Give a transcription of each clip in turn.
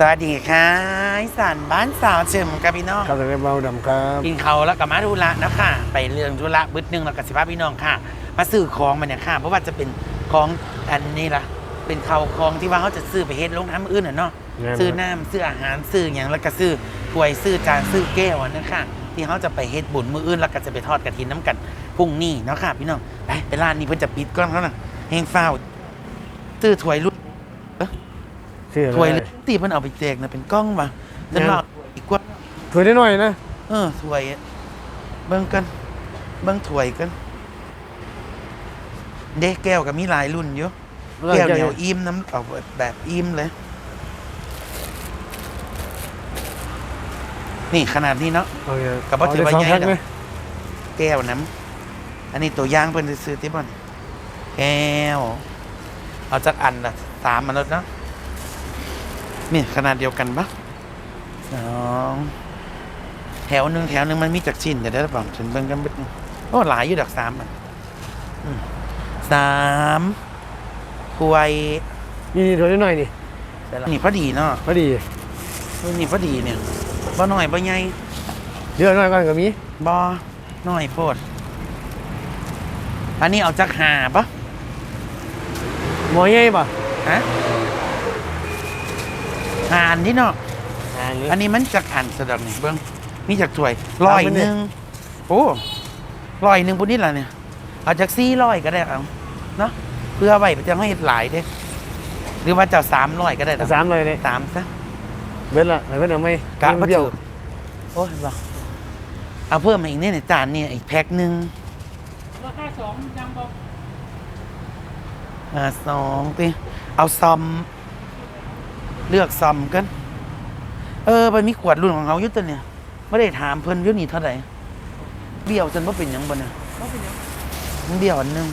สวัสดีค่ะอีสานบ้านสาวเฉิมกับพี่น้องครับแต่ในเบาดำครับกินเขาวแล้วก็มาธุระนะค่ะ ไปเรื่องธุระบึดหนึงแล้วก็สิพาพี่น้องค่ะ มาซื้อของมันเนี่ยค่ะ เพราะว่าจะเป็นของอันนี้ล่ะ เป็นเขาวของที่ว่าเขาจะซื้อไปเฮ็ดลงน้ำอื่นอะเนาะซื้อน้ำซื้ออาหารซื้ออย่างแล้วก็ซื้อถ้วยซื้อจานซื้อแก้วอันนั้นค่ะ ที่เขาจะไปเฮ็ดบุญมืออื่นแล้วก็จะไปทอดกระถินน้ำกันพรุ่งนี้เนาะค่ะ พี่น้องไปไปร้านนี้เพิ่นจะปิดก่อนเขาน่ะเฮงฟ้าวซื้อถ้วยรุ่น ชื่ออะไรถ้วยตีเพิ่นเอาไปแจกนะเป็นกล้องว่ะฉันว่าอีกกว่าถ้วยได้หน่อยนะเออถ้วยอะเบิ่งกัน เบิ่งถ้วยกัน เด็กแก้วก็มีหลายรุ่นอยู่แก้วเหนียวอิ่มน้ำเอาแบบอิ่มเลย นี่ขนาดนี้เนาะโอเคกับว่าถือว่าเสงใหญ่แพ็คดอกไหมแก้วน้ำอันนี้ตัวอย่างเพิ่นซื้อที่บ่อนแก้ว เอาจากอันละสามมันลดเนาะ นี่ขนาดเดียวกันปะสองแถวหนึ่งแถวหนึ่งมันมีจากชิ้นเดี๋ยวได้หรือเปล่าฉันเบิ่งกันเบิดหนึ่งโอ้หลายอยู่ดอกสามอันอืมสามถ้วยนี่นี่ถ้วยได้หน่อยนี่นี่พอดีเนาะพอดีนี่พอดีเนี่ยบ่น้อยบ่ใหญ่เดี๋ยวหน่อยก่อนก็มีบ่น้อยโพดอันนี้เอาจากหาปะหมอใหญ่ป่ะฮะ หาอันนี้เนาะอ่าอันนี้มันจากอันสะดับนี่เบิ้งมีจากถ้วยร้อยหนึ่งโอ้ร้อยหนึ่งปุ่นนี่แหละเนี่ยเอาจากซี่ร้อยก็ได้เอาเนาะเพื่อไว้จะให้หลายเด้หรือว่าจะสามร้อยก็ได้ดอกสามเลยเลยสามซะเบ็ดละไหนเบ็ดเอาไหมกะเปมารี้เจยวอโอ้ยบ่เอาเพิ่มมาอีกเนี่ยในจานเนี่ยอีกแพ็คหนึ่งราคาสองยังบอกอ่าสองตีเอาซอม เลือกซอมกัน เออมันมีขวดรุ่นของเขาอยู่ตัวเนี่ยไม่ได้ถามเพิ่นอยุ่นี่เท่าไหร่เบี้ยวจนว่าเป็นหยังบ่เนี่ยเขาเป็นยังมันเบี้ยวอันหนึง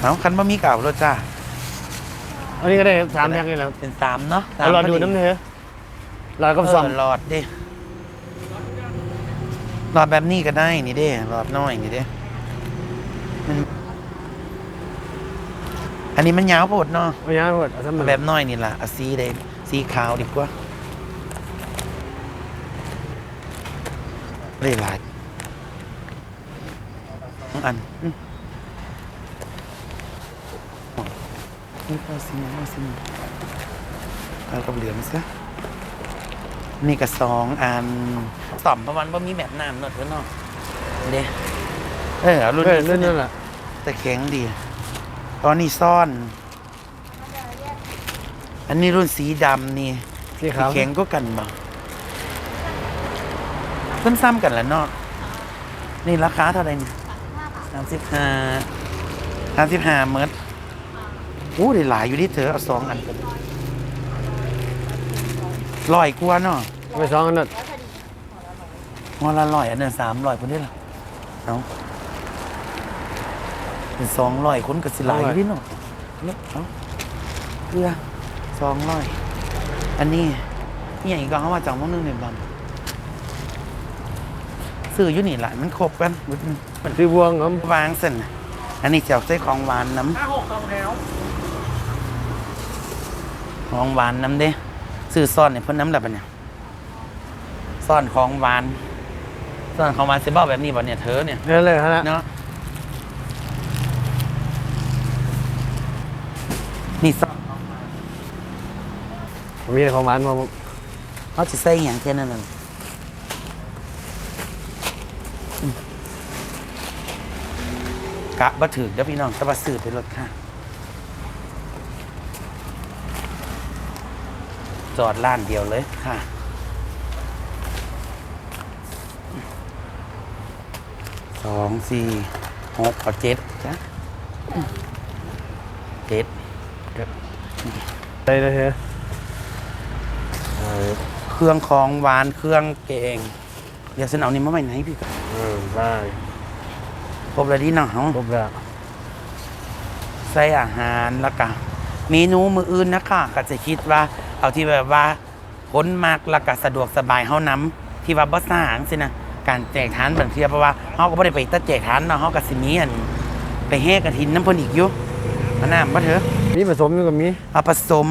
เอาคันบ่มีเก่ารถจ้าอันนี้ก็ได้สามแพ็คเลยแล้วเป็นสามเนาะสามเอาหลอดพดูดีน้ำเนื้อหลอดกับซอมเหลอดดิหลอดแบบนี้ก็ได้นี่เด้หลอดน้อยนี่เด้มัน อันนี้มันยาวโพดเนาะเอาอย่างหมดเอาสามเอาแบบน้อยนี่ล่ะเอาสีแดงสีขาวดีกว่าได้หลายสองอันอืมนี่ก็สีน้ำสีน้ำเอากับเหลืองซะนี่ก็สองอันต่อมประมาณว่ามีแบบน้ำหนดไว้เนาะเด้เออเอารุ่นเออนี้เล่นซะนั่นเนี่ยแหละ แต่แข็งดี ตอนนี้ซ่อน อันนี้รุ่นสีดำนี่สีสีขาวแข็งก็กันบ่ซ้ำๆกันแหละเนาะนี่ราคาเท่าไหร่นี่สามสิบห้าสามสิบห้าเมตรอู้ได้หลายอยู่ที่เธอเอาสองอันกันลอยกว่าเนาะเอาไปสองอันนั่นหัวละลอยอันนั้นสามลอยคนนี้ล่ะเอาเป็น สองลอยคนกับสิหลายอยู่ที่เนาะเนี่ยเอาเพื่อสองลอยอันนี้นี่อย่างอีกก็เขามาจากมองนึงเนี่ยบอมซื้ออยู่นี่แหละมันครบกันมันซื้อบวงครับวางเส้นน่ะอันนี้เจ้าใส่ของหวานน้ห้าหกสองแถวำของหวานน้ำเด้ซื้อซ่อนเนี่ยเพิ่นน้ำแบบเนี่ยซ่อนของหวานซ่อนของหวานเซเบ้าแบบนี้บ่เนี่ยเธอเนี่ยนั่นเลยฮะเนาะนี่ซ่อน มีแต่ของหวานมาเขาจะใส่อย่างแค่นั้นน่ะอืมกะบ่ถึกเด้อพี่น้องต่ว่าซื้อไปรถค่ะ จอดร้านเดียวเลยค่ะ สองสี่หกเอาเจ็ดจ้ะเจ็ด ได้เลยเฮ้ เครื่องของหวานเครื่องแกงเดี๋ยวฉันเอานี่มาไว้ไหนพี่ก่อนเออได้ครบแล้วดีเนาะครบแล้วใส่อาหารแล้วก็เมนูมืออื่นนะคะก็จะคิดว่า เอาที่แบบว่าพ้นมากแล้วก็สะดวกสบายเฮานํที่ว่าบ่สร้างสินะการแจกทานบางเทีเพราะว่าเฮาก็บ่ได้ไปแตะแจกทานเนาะเฮาก็สิมีอันไปแห่กระถินน้ำเพิ่นอีกอยู่มาน้ำบ่เถอะมีผสมอยู่กับมีเอาผสม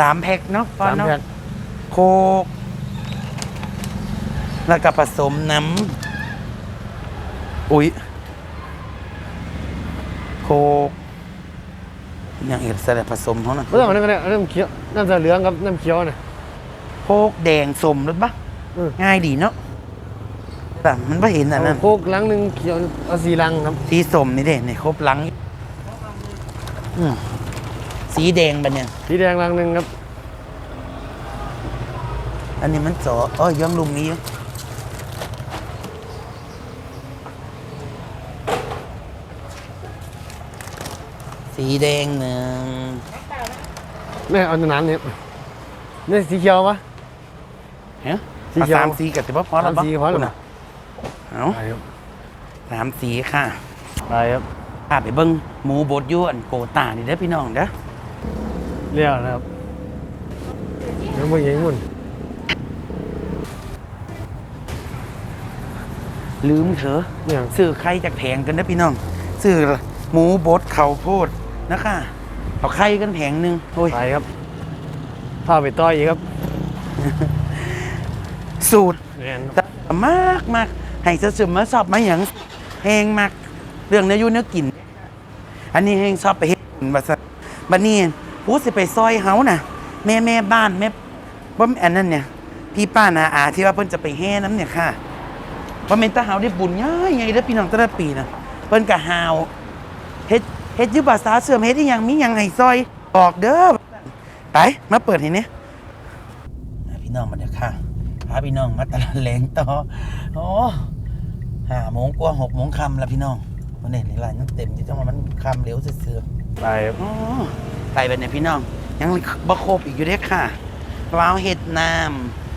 สามแพ็คเนาะพอสามเนาะแพ็คโคกแล้วก็ผสมน้ำอุ๊ยโคกอย่างเอกสารผสมเขานะไม่ต้องเอาน้ำก็ได้เอาน้ำเขียวน้ำตาเหลืองกับน้ำเขียวน่ะ โคกแดงสมรสปะเออง่ายดีเนาะแต่มันไม่เห็นอันนั้นเอาโคกลังหนึ่งเขียวเอาสีลังครับ สีสมนี่เด่นในครบหลังอืม สีแดงบันเนี่ย สีแดงลังหนึ่งครับ อันนี้มันจออ๋อยังลุมนี้อยู่สีแดงหนึ่งไม่เอาน้ำเนี่ยนี่สีเขียวปะเฮ้ยสีเขียว สามสีกับสิบพอแล้วสามสีพอแล้วนะ เอาไปครับสามสีค่ะ ไปครับ พาไปเบิ้งหมูบดยวนโกตานี่เด้อพี่น้องเด้อ เรียกนะครับยังไม่ยิงมุ่นลืมเถอะเนี่ยซื้อไข่จากแผงกันนะพี่น้องซื้อหมูบดข้าวโพดนะคะเอาไข่กันแผงหนึ่งโอ้ยไปครับพาไปต่อยอีกครับ สูตรเนี่ยมากมากให้เสริมมาสอบมาอย่างแหงมาก เรื่องเนื้ออยูเนื้อกิน อันนี้แหงชอบไปเฮ็ดบุญบัดซะบัดนี้ ผู้สิไปซอยเฮาน่ะแม่แม่บ้านแม่บ่อันนั้นเนี่ย พี่ป้านาอาที่ว่าเพิ่นจะไปแห่น้ำเนี่ยค่ะว่าแม่นตาเฮาได้บุญง่ายไงเด้อพี่น้องแต่ละปีน่ะเพิ่นก็หาวเฮ็ดเฮ็ดอยู่ภาษาเสื่อมเฮ็ดอีหยังมีหยังให้ซอยบอกเด้อไปมาเปิดให้เนี่ยพี่น้องมาเด้อค่ะพาพี่น้องมาตลาดแหลงต่อโอ้ห้าโมงกว่าหกโมงคำแล้วพี่น้องวันนี้หลายยังเต็มที่จังว่ามันคำเร็วเสือไปครับๆอ๋อ ไปแบบนี้พี่น้อง ยังบ่ครบอีกอยู่เด้อค่ะว้าวเห็ดน้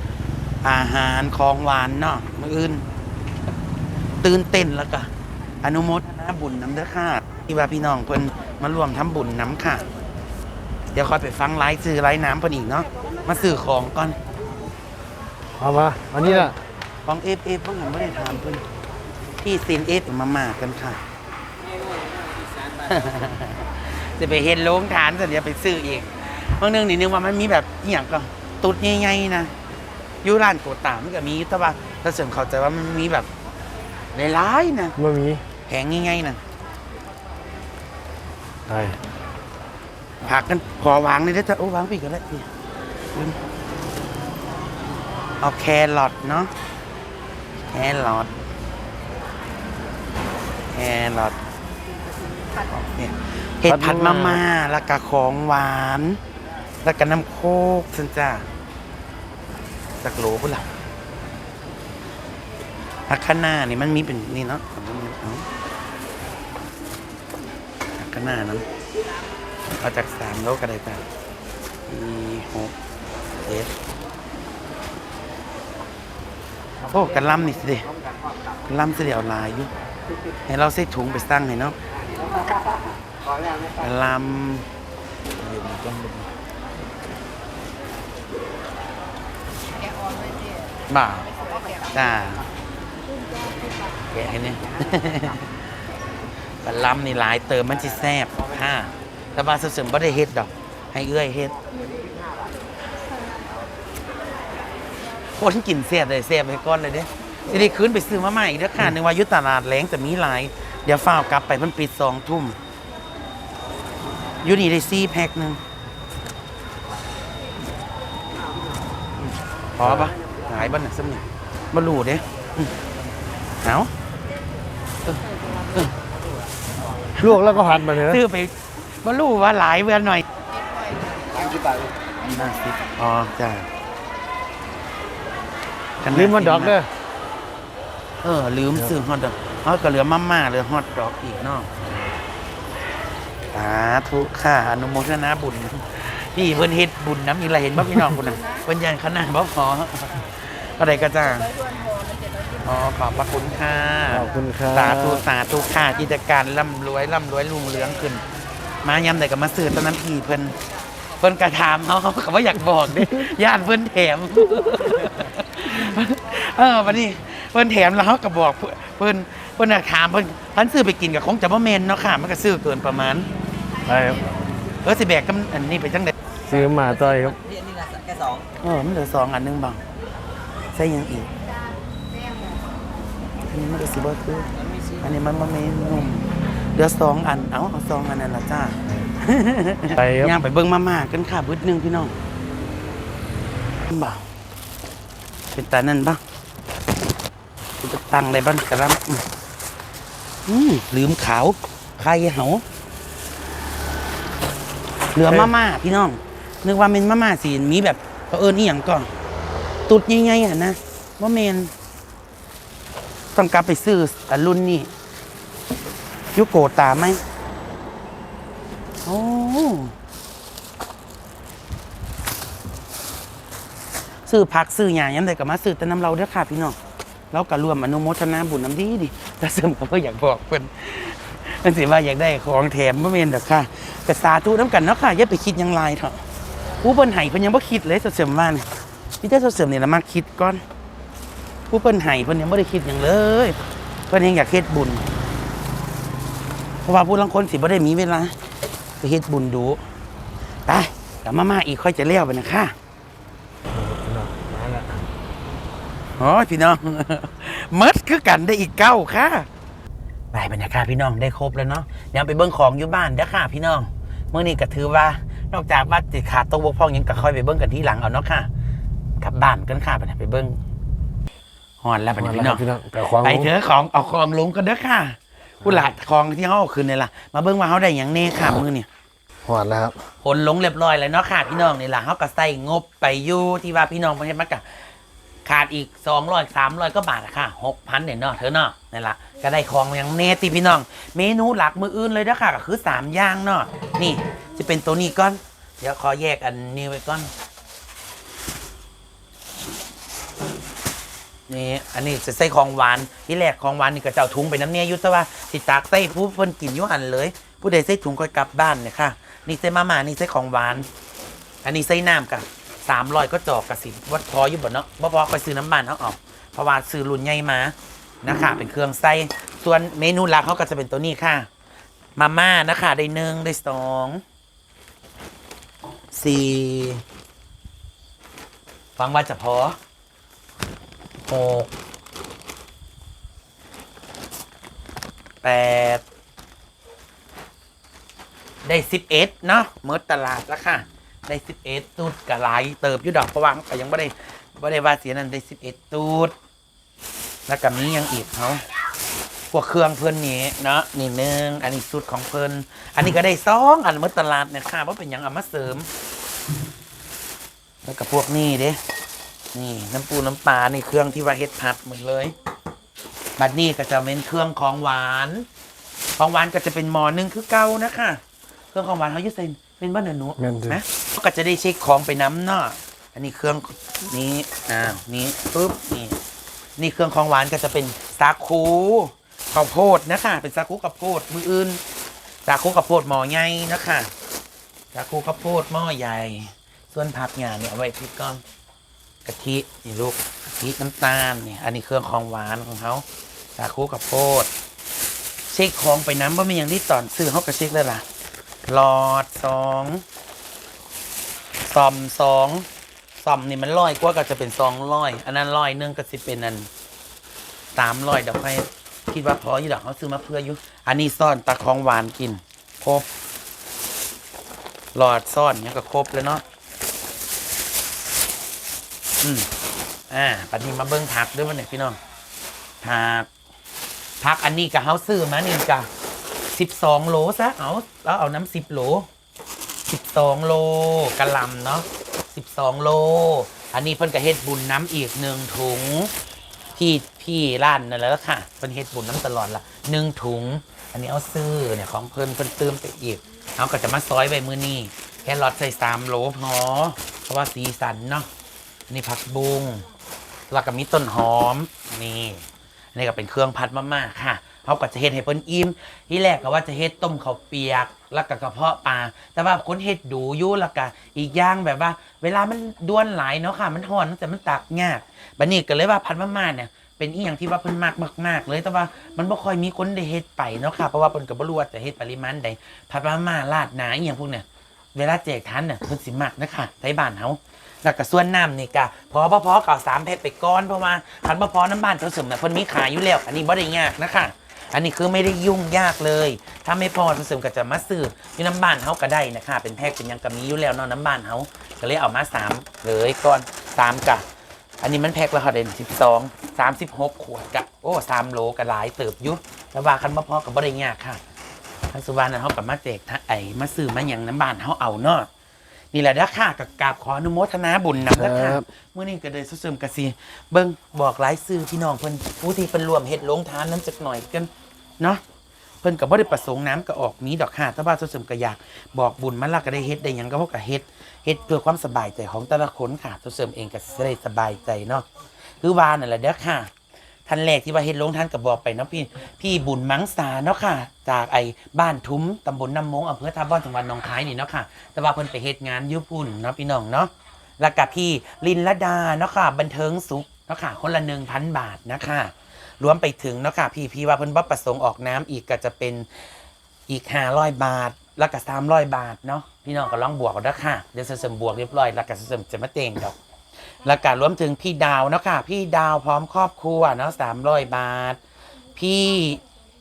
ำอาหารของหวานเนาะมื้ออื่น ตื่นเต้นแล้วก็อนุโมทนาบุญน้ำเด้อค่ะที่ว่าพี่น้องเพิ่นมารวมทำบุญน้ำค่ะ เดี๋ยวคอยไปฟังไลฟ์ซื้อไลฟ์น้ำเพิ่นอีกเนาะมาซื้อของก่อนเอามาอันนี้ล่ะของเอฟเอฟเพิ่งหันไม่ได้ถามเพิ่นพี่ซินเอฟมามากันค่ะ จะไปเห็นโรงฐานเสร็จเดี๋ยวไปซื้ออีกบางเรื่องนี่นึกว่ามันมีแบบอหย่างก็ตุดใหญ่ๆนะอยูร้านโกตามนก็มีแต่ว่าถ้าเสริมเข้าใจว่ามันมีแบบหลายๆนะไม่มีแผงง่ายๆนะไปผักกันขอวางเลยได้อจ้ะโอ้วางปีกก็ได้พี่ลืมเอาแครอทเนาะแครอทแครอทเนี่ย เห็ดผัดมาม่าแล้วก็ของหวาน แล้วก็น้ำโคกสันจ้าสักโหลพุ่นละผักคะน้านี่มันมีเป็นนี่เนาะเอาผักคะน้าเนาะเอาจากสามโลก็ได้จ้ะมีหกเจ็ดโอ้กันล่ำนี่สิเดกันล่ำสิเดียวลายอยู่ให้เราใส่ถุงไปสั่งให้เนาะ ล่ำอยู่ในกล้องดูบ่าวจ้าแกะให้เนี่ยกันล่ำนี่หลายเติมมันจะแซ่บค่ะแต่ว่าเสริมบ่ได้เฮ็ดดอก ให้เอื้อยเฮ็ดคนกินแซ่บได้แซ่บไปก่อนเลยเด้สิได้คืนไปซื้อมาใหม่อีกเด้อค่ะนึกว่าอยู่ตลาดแหลงแต่มีหลาย เดี๋ยวฝ้าวกลับไปเพิ่นปิดสองทุ่มอ ยู่นี่ได้สี่แพ็คหนึงพอปะหลายบ้านน่ะซ้ำนี่บ่รู้เด้อืมเอาลวกแล้วก็หั่นมาเลยนะซื้อไปบ่รู้ว่าหลายเวลาหน่อยห้าสิบอ๋อจ้าลืมมันดอกเด้อเออลืมซื้อฮอตดอกเขาก็เหลือมาม่าเหลือฮอตดอกอีกเนาะ สาธุค่ะอนุโมทนาบุญพี่เพิ่นเฮ็ดบุญน้ำอีไรเห็นบ่พี่น้องคุณน่ะเพิ่นยันขนาดบ่พอก็ได้ก็จ้าอ๋อขอบพระคุณค่ะขอบคุณครับ สาธุสาธุค่ะกิจการร่ำรวยร่ำรวยรุ่งเรืองขึ้น มายำใดก็มาซื้อตอนนั้นพี่เพิ่นเพิ่นกระถามเขาเขาก็ว่าอยากบอกเด้ญาติเพิ่นแถม เออวันนี้เพิ่นแถมแล้วเขาก็บอกเพิ่นเพิ่นน่ะถามเพิ่นเพิ่นซื้อไปกินกับคงจะบ่แม่นเนาะค่ะ มันก็ซื้อเกินประมาณ ไปครับเออสิแบกกับอันนี้ไปจังได๋ซื้อมาต่อยครับนี่นี่นะแค่สองเออมันเหลือสองอันหนึงบังใส่หยังอีกอันนี้มันก็สิบ่คือมันมีชีสอันนี้มันบ่แม่นนุ่มเหลือสองอันเอ้าเอาสองอันนั่นล่ะจ้าไปครับย่างไปเบิ่งมาม่ากันค่ะบึดหนึงพี่น้องบ่าเป็นตานั่นบ่กูจะตั้งอะไรบ้างกระลำอืมอืมลืมขาวไข่เหา เหลือมาม่าพี่น้อง นึกว่าเป็นมาม่าสีมีแบบเขาเอิญนี่อหย่างก่อนตุดใหญ่ๆอะนะว่าเมน ต้องกลับไปซื้ออันรุ่นนี่ยุโกตาไหมโอ้ซื้อผักซื้อหยายังไงก็มาซื้อแต่น้ำเราเด้อค่ะพี่น้องเราก็รวมอนุโมทนาบุญน้ำดีดิแต่เสริมก็อยากบอกเพิ่น มันสิว่าอยากได้ของแถมบ่เมนเด้อค่ะแต่สาธุน้ำกันเนาะค่ะอย่าไปคิดหยังไรเถอะผู้เพิ่นให้เพิ่นยังบ่คิดเลยเสริมว่านี่พี่เจ้าเสริมนี่ละมาคิดก่อนผู้เพิ่นให้เพิ่นยังบ่ได้คิดหยังเลย เพิ่นยังอยากเฮ็ดบุญ เพราะว่าผู้ลางคนสิบ่ได้มีเวลาไปเฮ็ดบุญดูตายกลับมามาอีกค่อยจะเลี้ยวไปนะค่ะมาแล้วอ๋อพี่น้องเมิดคือกันได้อีกเก้าค่ะ ไปบรรยากาศพี่น้องได้ครบแล้วเนาะเดี๋ยวไปเบิ้งของอยู่บ้านเด้อค่ะพี่น้องเมื่อนี้ก็ถือว่านอกจากว่าติขาดตัวบกพร่องหยังก็ค่อยไปเบิ้งกันที่หลังเอาเนาะค่ะกลับบ้านกันค่ะไปไปเบิ้งฮอนแล้วไปมาพี่แล้น้วองพี่น้องแต่ความไปเถอะของเอาของลงกันเด้อค่ะผู้หลาดของที่เขาเอาคืนนี่ล่ะ มาเบิ้งว่าเขาได้อย่างแน่ค่ะมือเนี่ยหวานแล้วครับผลลงเรียบร้อยแล้วเนาะค่ะพี่น้องนี่ล่ะเขาก็ใส่งบไปอยู่ที่ว่าพี่น้องประเทศมันก็ ขาดอีกสองร้อยสามร้อยก็บาทอะค่ะหกพันเนี่ยเนาะเธอเนาะนี่ละก็ได้ของอย่างแน่ตีพี่น้อง เมนูหลักมืออื่นเลยเด้อค่ะก็คือสามอย่างเนาะนี่จะเป็นตัวนี้ก่อน เดี๋ยวขอแยกอันนี้ไว้ก่อนนี่อันนี้จะใส่ของหวานที่แรกของหวานนี่ก็จะเอาถุงไปน้ำเนี่ยอยุตว่าสิตากใส่ผู้เพิ่นกินยู่หันเลย ผู้ใดใส่ถุงก็กลับบ้านเนี่ยค่ะ นี่ใส่มาม่านี่ใส่ของหวาน อันนี้ใส่น้ำกับ สามร้อยก็จอกกับสิวัดพออยู่บ่เนาะบ่พอคอยซื้อน้ำมันเขาออกเพราะว่าซื้อรุ่นใหญ่มานะคะเป็นเครื่องใส่ส่วนเมนูหลักเขาก็จะเป็นตัวนี้ค่ะ มาม่านะคะได้หนึ่งได้สองสี่ฟังว่าจะพอหกแปดได้สิบเอ็ดเนาะเมื่อตลาดแล้วค่ะ ได้สิบเอ็ดตูดกะหลายเติบอยู่ดอกเพราะว่าเขาก็ยังไม่ได้ไม่ได้ว่าเสียนั่นได้สิบเอ็ดตูดแล้วก็มีหยังอีกเขาพวกเครื่องเพิ่นนี่เนาะนี่หนึ่งอันนี้สุดของเพิ่นอันนี้ก็ได้สองอันเมื่อตลาดเนี่ยค่ะว่าเป็นหยังเอามาเสริม แล้วก็พวกนี้เด้ นี่น้ำปูน้ำปลานี่เครื่องที่ว่าเฮ็ดผัดหมดเลย บัดนี้ก็จะเป็นเครื่องของหวาน ของหวานก็จะเป็นหมอหนึ่งคือเก่านะคะเครื่องของหวานเขายึดเส้นเป็นบ้านหนูแม่นสิ นะเขา ก็จะได้เช็คของไปน้ำเนาะอันนี้เครื่องนี้อ้าวนี้ปุ๊บนี่นี่เครื่องของหวานก็จะเป็นสาคูข้าวโพดนะคะเป็นสาคูข้าวโพดมืออื่นสาคูข้าวโพดหม้อใหญ่นะคะสาคูข้าวโพดหม้อใหญ่ ส่วนผักหยาเนี่ยเอาไว้พริกก้อนกะทินี่ลูกกะทิน้ำตาลนี่อันนี้เครื่องของหวานของเขาสาคูข้าวโพดเช็คของไปน้ำว่ามีอย่างที่ตอนซื้อเขาก็เช็คเลยล่ะหลอดสอง ซอมสองซอมนี่มันร้อยกว่าก็จะเป็นสองร้อยอันนั้นร้อยหนึงก็สิเป็นอันสามร้อยเดี๋ยวค่อยคิดว่าพออยู่ดอกเขาซื้อมาเพื่ออยู่อันนี้ซ่อนตะของหวานกิน ครบ หลอดซ่อนเนี่ยก็ครบแล้วเนาะอืมอ่าปันนี้มาเบิ้งผักด้วยมันเนี่ยพี่น้องผักผักอันนี้กับเฮาซื้อมานี่จ้ะสิบสองโลซะเอาแล้วเอาน้ำสิบโล สิบสองโลกะหลำเนาะสิบสองโล อันนี้เพิ่นก็เฮ็ดบุญน้ำอีกหนึ่งถุงพี่พี่ร้านนั่นแหละค่ะเพิ่นเฮ็ดบุญน้ำตลอดละหนึ่งถุง อันนี้เอาซื้อเนี่ยของเพิ่นเพิ่นเติมไปอีกเอาก็จะมาซอยใบมือนี่แค่รอดใส่สามโหลพอเพราะว่าสีสันเนาะอันนี่ผักบุ้งแล้วก็มีต้นหอมนี่อันนี้ก็เป็นเครื่องพัดมาม่าค่ะ เขาก็จะเฮ็ดให้เพิ่นอิ่มที่แรกก็ว่าจะเฮ็ดต้มข้าวเปียก แล้วก็กระเพาะปลาแต่ว่าคนเฮ็ดดูอยู่แล้วก็อีกอย่างแบบว่า เวลามันด้วนหลายเนาะค่ะ มันห่อนแต่มันตักยากบัดนี้ก็เลยว่าพัดมาม่าเนี่ยเป็นอีหยังที่ว่าเพิ่นมากมากๆเลยแต่ว่ามันบ่ค่อยมีคนได้เฮ็ดไปเนาะค่ะเพราะว่าเพิ่นก็บ่รู้ว่าจะเฮ็ดปริมาณใดพัดมาม่าราดหนาอีหยังพวกเนี่ยเวลาแจกทันน่ะเพิ่นสิมักนะคะไทบ้านเฮาแล้วก็ส่วนน้ำนี่ก็พอพอพอเก่าสามแพ็คไปก้อนเพราะว่าคันบ่พอน้ำบ้านเขาเสริมน่ะเพิ่นมีขายอยู่แล้วอันนี้บ่ได้ยากนะคะ อันนี้คือไม่ได้ยุ่งยากเลย ถ้าไม่พอผสมก็จะมาซื้อที่น้ำบ้านเฮาก็ได้นะคะเป็นแพ็คเป็นหยังก็มีอยู่แล้วเนาะน้ำบ้านเฮาก็เลยเอามาสามเลยก่อนสามกะ อันนี้มันแพ็คแล้วค่ะเด่นสิบสองสามสิบหกขวดกะโอ้สามโลก็หลายเติบอยุแต่ว่าคันบ่พอกับ่ได้ยากค่ะทางสุวรรณเฮากับมาแจกทะไอ้มาซื้อมาหยังน้ำบ้านเฮาเอาเนาะนี่แหละเด้อค่ะกับกราบขออนุโมทนาบุญนำเด้อค่ะครับเมื่อนี้ก็เลยสุสมกะสีเบิ่งบอกหลายซื้อพี่น้องเพิ่นผู้ที่เพิ่นรวมเฮ็ดลงทานน้ำจักหน่อยกัน เนาะเพิ่นก็บ่ได้ประสงค์น้ำก็ออกนี้ดอกค่ะแต่ว่าสุสมก็อยากบอกบุญมันละก็ได้เฮ็ดได้หยังก็พวกก็เฮ็ดเฮ็ดเพื่อความสบายใจของแต่ละคนค่ะสุสมเองก็สิได้สบายใจเนาะคือว่านั่นแหละเด้อค่ะท่านแรกที่ว่าเฮ็ดลงท่านก็บอกไปเนาะพี่พี่บุญมังสาเนาะค่ะ จากไอ้บ้านทุ้มตำบลน้ำมงอำเภอท่าบ่อนจังหวัดหนองคายนี่เนาะค่ะ แต่ว่าเพิ่นไปเฮ็ดงานอยุพุ่นเนาะพี่น้องเนาะแล้วกับพี่ลินละดาเนาะค่ะ บันเทิงสุขเนาะค่ะ คนละหนึ่งพันบาทนะคะ รวมไปถึงเนาะค่ะพี่พี่ว่าเพิ่นว่ประสงค์ออกน้ำอีกก็จะเป็นอีกห้าร้อยบาท แล้วก็สามร้อยบาทเนาะพี่น้องก็ลองบวกกันนะค่ะเดี๋ยวเสริมบวกเรียบร้อยแล้วก็เสริมจะมาเต็งดอกแล้วก็รวมถึงพี่ดาวเนาะค่ะ พี่ดาวพร้อมครอบครัวเนาะสามร้อยบาท พี่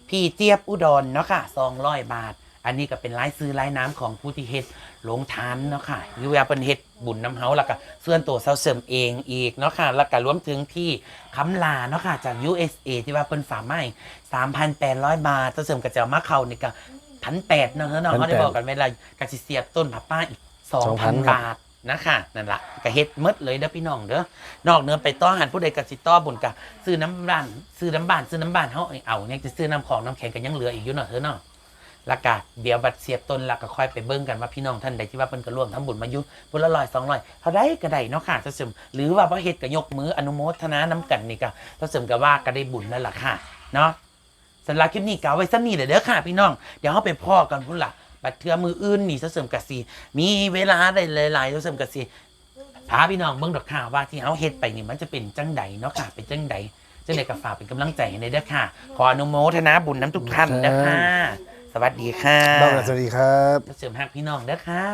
พี่เจี๊ยบอุดรเนาะค่ะสองร้อยบาท อันนี้ก็เป็นรายซื้อรายน้ำของผู้ที่เฮ็ดลงทานเนาะค่ะหรือว่าเป็นเฮ็ดบุญน้ำเฮาแล้วก็ส่วนตัวเซาเสริมเองอีกเนาะค่ะแล้วก็รวมถึงพี่คำลาเนาะค่ะจาก USA ที่ว่าเพิ่นฝากมาให้3,800บาทเซาเสริมก็จะเอามาเข้านี่ก็พันแปดเนาะเนาะเขาได้บอกกันเวลากสิเสียบต้นผับป้าอีก2,000บาทนะคะนั่นละก็เฮ็ดหมดเลยเด้อพี่น้องเด้อนอกเหนือไปต้อหันผู้ใดกสิต้อบุญกะซื้อน้ำบ้านซื้อน้ำบ้านซื้อน้ำบ้านเฮาเอาเนี่ยจะซื้อน้ำของน้ำแข็งกันยังเหลืออีกอยู่เนาะเธอเนาะ แล้วก็เดี๋ยวบัดเสียบต้นแล้วก็ค่อยไปเบิ่งกันว่าพี่น้องท่านใดที่ว่าเพิ่นก็ร่วมทำบุญมายู่บุญละร้อยสองร้อยเท่าได้ก็ได้เนาะค่ะจะเสริมหรือว่าบ่เฮ็ดก็ยกมืออนุโมทนาน้ำกันนี่ก็จะเสริมก็ว่าก็ได้บุญแล้วล่ะค่ะเนาะสำหรับคลิปนี้ก็เอาไว้ซ้ำนี้เด้อค่ะ พี่น้อง เดี๋ยวเฮาไปพ่อกันพุ่นล่ะบัดเทื่อมืออื่นนี่จะเสริมก็สิมีเวลาได้หลายๆจะเสริมก็สิพาพี่น้องเบิ่งดอกค่ะว่าที่เฮาเฮ็ดไปนี่มันจะเป็นจังใดเนาะค่ะเป็นจังใดจังไดก็ฝากเป็นกำลังใจให้เด้อค่ะ ขออนุโมทนาบุญน้ำทุกท่านเด้อค่ะ สวัสดีค่ะบ้างสวัสดีครับ เสริมหักพี่น้องเด้อค่ะ